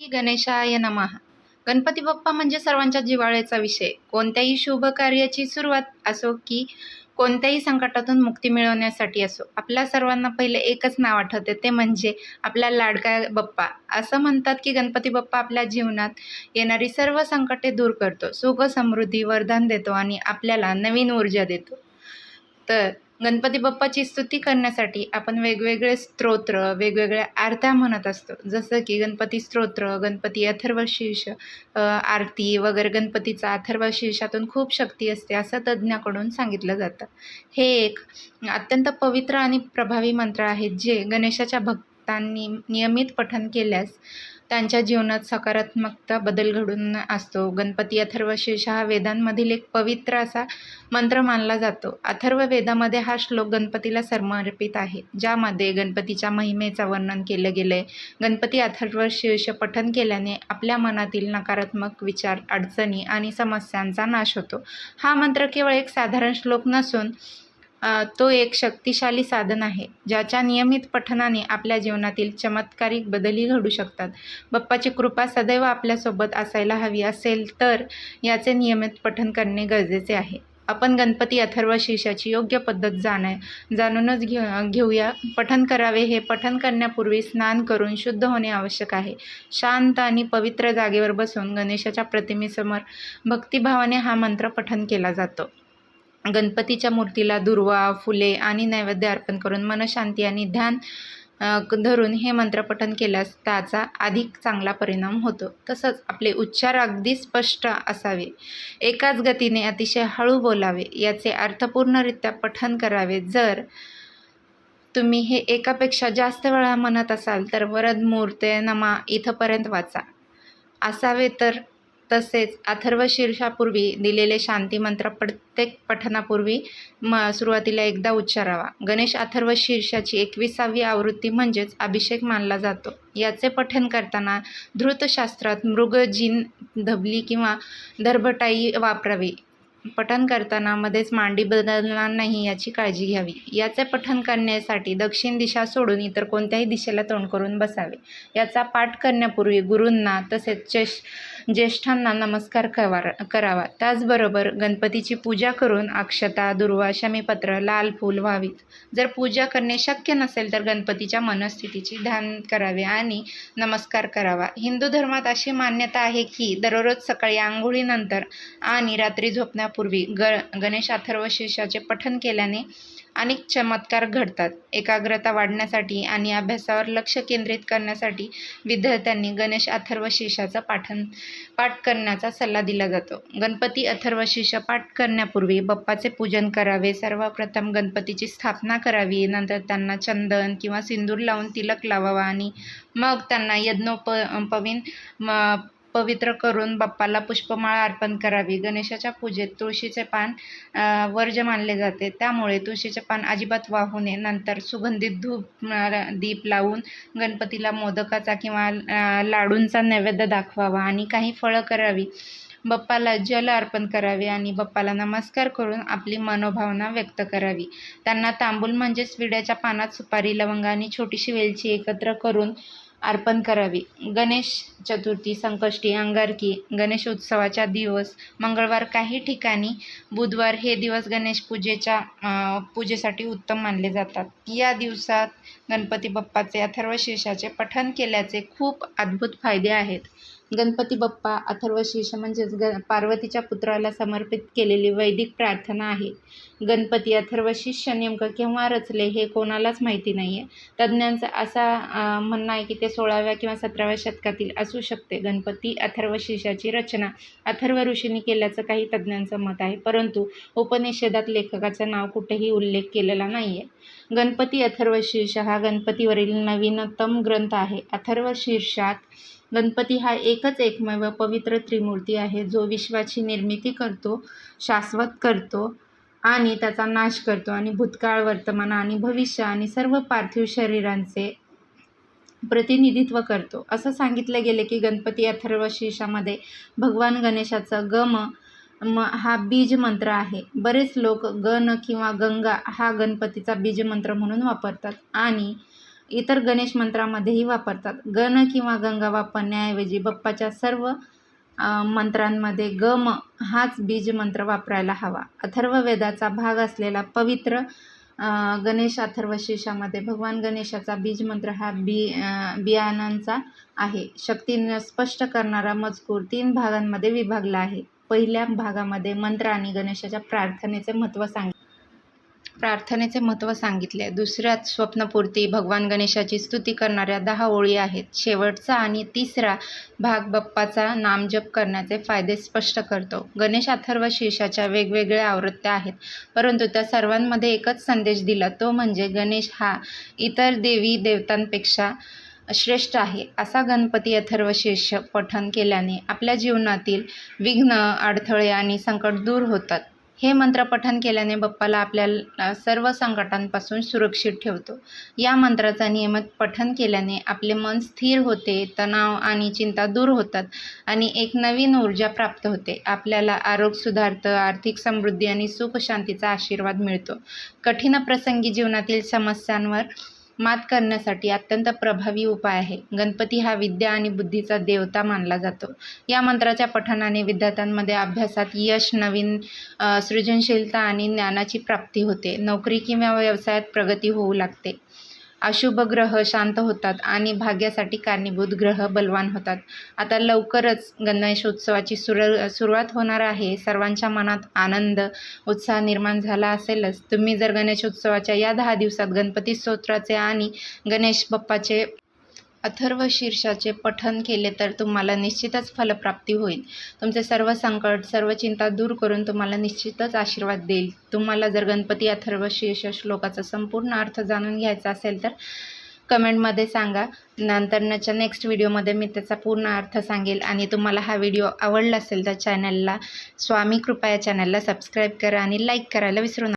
श्री गणेशाय नमः. गणपती बाप्पा म्हणजे सर्वांच्या जिव्हाळ्याचा विषय. कोणत्याही शुभ कार्याची सुरुवात असो की कोणत्याही संकटातून मुक्ती मिळवण्यासाठी असो आपल्या सर्वांना पहिले एकच नाव आठवते ते म्हणजे आपला लाडका बाप्पा. असं म्हणतात की गणपती बाप्पा आपल्या जीवनात येणारी सर्व संकटे दूर करतो. सुख समृद्धी वरदान देतो आणि आपल्याला नवीन ऊर्जा देतो. तर गणपती बाप्पाची स्तुती करण्यासाठी आपण वेगवेगळे स्तोत्र वेगवेगळ्या आरत्या म्हणत असतो. जसं की गणपती स्तोत्र गणपती अथर्वशीर्ष आरती वगैरे गणपतीचा अथर्वशीर्षातून खूप शक्ती असते असं तज्ज्ञाकडून सांगितलं जातं. हे एक अत्यंत पवित्र आणि प्रभावी मंत्र आहेत जे गणेशाच्या भक्तांनी नियमित पठन केल्यास त्यांच्या जीवनात सकारात्मकता बदल घडून असतो. गणपती अथर्वशीर्ष हा वेदांमधील एक पवित्र असा मंत्र मानला जातो. अथर्व वेदामध्ये हा श्लोक गणपतीला समर्पित आहे ज्यामध्ये गणपतीच्या महिमेचं वर्णन केलं गेलं आहे गणपती अथर्वशीर्ष पठन केल्याने आपल्या मनातील नकारात्मक विचार अडचणी आणि समस्यांचा नाश होतो. हा मंत्र केवळ एक साधारण श्लोक नसून तो एक शक्तिशाली साधन आहे ज्याच्या नियमित पठणाने आपल्या जीवनातील चमत्कारिक बदलही घडू शकतात. बाप्पाची कृपा सदैव आपल्यासोबत असायला हवी असेल तर याचे नियमित पठण करणे गरजेचे आहे. आपण गणपती अथर्व शीर्षाची योग्य पद्धत जाण जाणूनच घे घेऊया. पठन करावे हे पठन करण्यापूर्वी स्नान करून शुद्ध होणे आवश्यक आहे. शांत आणि पवित्र जागेवर बसून गणेशाच्या प्रतिमेसमोर भक्तिभावाने हा मंत्र पठन केला जातो. गणपतीच्या मूर्तीला दुर्वा फुले आणि नैवेद्य अर्पण करून मनशांती आणि ध्यान धरून हे मंत्रपठन केल्यास त्याचा अधिक चांगला परिणाम होतो. तसंच आपले उच्चार अगदी स्पष्ट असावे. एकाच गतीने अतिशय हळू बोलावे. याचे अर्थपूर्णरित्या पठन करावे. जर तुम्ही हे एकापेक्षा जास्त वेळा म्हणत असाल तर वरद मूर्ते नमा इथंपर्यंत वाचा. असावे तर तसेच अथर्व शीर्षापूर्वी दिलेले शांती मंत्र प्रत्येक पठणापूर्वी म सुरुवातीला एकदा उच्चारावा. गणेश अथर्व शीर्षाची एकविसावी आवृत्ती म्हणजेच अभिषेक मानला जातो. याचे पठण करताना धृतशास्त्रात मृग जिन धबली किंवा दर्भटाई वापरावी. पठण करताना मध्येच मांडी बदलणार नाही याची काळजी घ्यावी. याचे पठण करण्यासाठी दक्षिण दिशा सोडून इतर कोणत्याही दिशेला तोंड करून बसावे. याचा पाठ करण्यापूर्वी गुरूंना तसेच चेश ज्येष्ठांना नमस्कार कवार करावा. त्याचबरोबर गणपतीची पूजा करून अक्षता दुर्वा शमीपत्र लाल फूल व्हावीत. जर पूजा करणे शक्य नसेल तर गणपतीच्या मनस्थितीची ध्यान करावे आणि नमस्कार करावा. हिंदू धर्मात अशी मान्यता आहे की दररोज सकाळी आंघोळीनंतर आणि रात्री झोपण्या करण्यापूर्वी ग गणेश अथर्वशीर्षाचे पठण केल्याने अनेक चमत्कार घडतात. एकाग्रता वाढण्यासाठी आणि अभ्यासावर लक्ष केंद्रित करण्यासाठी विद्यार्थ्यांनी गणेश अथर्वशीर्षाचं पाठन पाठ करण्याचा सल्ला दिला जातो. गणपती अथर्वशीर्ष पाठ करण्यापूर्वी बप्पाचे पूजन करावे सर्वप्रथम गणपतीची स्थापना करावी नंतर त्यांना चंदन किंवा सिंदूर लावून तिलक लावावा आणि मग त्यांना यज्ञोप पवीन पवित्र करून बाप्पाला पुष्पमाळा अर्पण करावी. गणेशाच्या पूजेत तुळशीचे पान वर्ज्य मानले जाते. त्यामुळे तुळशीचे पान अजिबात वाहू नये. नंतर सुगंधित धूप दीप लावून गणपतीला मोदकाचा किंवा लाडूंचा नैवेद्य दाखवावा आणि काही फळं करावी. बाप्पाला जल अर्पण करावे आणि बाप्पाला नमस्कार करून आपली मनोभावना व्यक्त करावी. त्यांना तांबूल म्हणजेच विड्याच्या पानात सुपारी लवंग आणि छोटीशी वेलची एकत्र करून अर्पण करावी. गणेश चतुर्थी संकष्टी अंगारकी गणेश उत्सवाच्या दिवस मंगळवार काही ठिकाणी बुधवार हे दिवस गणेश पूजेच्या पूजेसाठी उत्तम मानले जातात. या दिवसात गणपती बाप्पाचे अथर्वशीर्षाचे पठण केल्याचे खूप अद्भुत फायदे आहेत. गणपती बाप्पा अथर्वशीर्ष म्हणजेच ग पार्वतीच्या पुत्राला समर्पित केलेली वैदिक प्रार्थना आहे. गणपती अथर्वशिष्य नेमकं केव्हा रचले हे कोणालाच माहिती नाही आहे तज्ज्ञांचं असा म्हणणं आहे की ते सोळाव्या किंवा सतराव्या शतकातील असू शकते. गणपती अथर्वशीर्षाची रचना अथर्व ऋषींनी केल्याचं काही तज्ज्ञांचं मत आहे. परंतु उपनिषदात लेखकाचं नाव कुठेही उल्लेख केलेला नाही आहे गणपती अथर्वशीर्ष हा गणपतीवरील नवीनतम ग्रंथ आहे. अथर्वशीर्षात गणपती हा एकच एकमेव पवित्र त्रिमूर्ती आहे जो विश्वाची निर्मिती करतो शाश्वत करतो आणि त्याचा नाश करतो आणि भूतकाळ वर्तमान आणि भविष्य आणि सर्व पार्थिव शरीरांचे प्रतिनिधित्व करतो. असं सांगितलं गेले की गणपती अथर्वशीर्षामध्ये भगवान गणेशाचा गम म हा बीज मंत्र आहे. बरेच लोक गण किंवा गंगा हा गणपतीचा बीज मंत्र म्हणून वापरतात आणि इतर गणेश मंत्रामध्येही वापरतात. गण किंवा गंगा वापरण्याऐवजी बप्पाच्या सर्व मंत्रांमध्ये गम हाच बीज मंत्र वापरायला हवा. अथर्ववेदाचा भाग असलेला पवित्र गणेश अथर्वशीर्षामध्ये भगवान गणेशाचा बीज मंत्र हा बी बियाणांचा आहे. शक्तीनं स्पष्ट करणारा मजकूर तीन भागांमध्ये विभागला आहे. पहिल्या भागामध्ये मंत्र आणि गणेशाच्या प्रार्थनेचे महत्त्व सांग प्रार्थनेचे महत्त्व सांगितले. दुसऱ्यात स्वप्नपूर्ती भगवान गणेशाची स्तुती करणाऱ्या दहा ओळी आहेत. शेवटचा आणि तिसरा भाग बप्पाचा नामजप करण्याचे फायदे स्पष्ट करतो. गणेश अथर्व शीर्षाच्या वेगवेगळ्या आवृत्त्या आहेत. परंतु त्या सर्वांमध्ये एकच संदेश दिला तो म्हणजे गणेश हा इतर देवी देवतांपेक्षा श्रेष्ठ आहे असा गणपती अथर्व शीर्ष पठण केल्याने आपल्या जीवनातील विघ्न अडथळे आणि संकट दूर होतात. हे मंत्र पठण केल्याने बाप्पाला आपल्याला सर्व संकटांपासून सुरक्षित ठेवतो. या मंत्राचा नियमित पठण केल्याने आपले मन स्थिर होते तणाव आणि चिंता दूर होतात आणि एक नवीन ऊर्जा प्राप्त होते. आपल्याला आरोग्य सुधारतं आर्थिक समृद्धी आणि सुख शांतीचा आशीर्वाद मिळतो. कठीण प्रसंगी जीवनातील समस्यांवर मात करण्यासाठी अत्यंत प्रभावी उपाय आहे. गणपती हा विद्या आणि बुद्धीचा देवता मानला जातो. या मंत्राच्या पठणाने विद्यार्थ्यांमध्ये अभ्यासात यश नवीन सृजनशीलता आणि ज्ञानाची प्राप्ती होते. नोकरी किंवा व्यवसायात प्रगती होऊ लागते. अशुभ ग्रह शांत होतात आणि भाग्यासाठी कारणीभूत ग्रह बलवान होतात. आता लवकरच गणेशोत्सवाची सुर सुरुवात होणार आहे. सर्वांच्या मनात आनंद उत्साह निर्माण झाला असेलच. तुम्ही जर गणेशोत्सवाच्या या दहा दिवसात गणपती स्तोत्राचे आणि गणेश बाप्पाचे अथर्व शीर्षाचे पठन केले तर तुम्हाला निश्चितच फलप्राप्ती होईल. तुमचे सर्व संकट सर्व चिंता दूर करून तुम्हाला निश्चितच आशीर्वाद देईल. तुम्हाला जर गणपती अथर्व शीर्ष श्लोकाचा संपूर्ण अर्थ जाणून घ्यायचा असेल तर कमेंटमध्ये सांगा. नंतरच्या नेक्स्ट व्हिडिओमध्ये मी त्याचा पूर्ण अर्थ सांगेल. आणि तुम्हाला हा व्हिडिओ आवडला असेल तर चॅनलला स्वामी कृपा या चॅनलला सबस्क्राईब करा आणि लाईक करायला विसरू नका.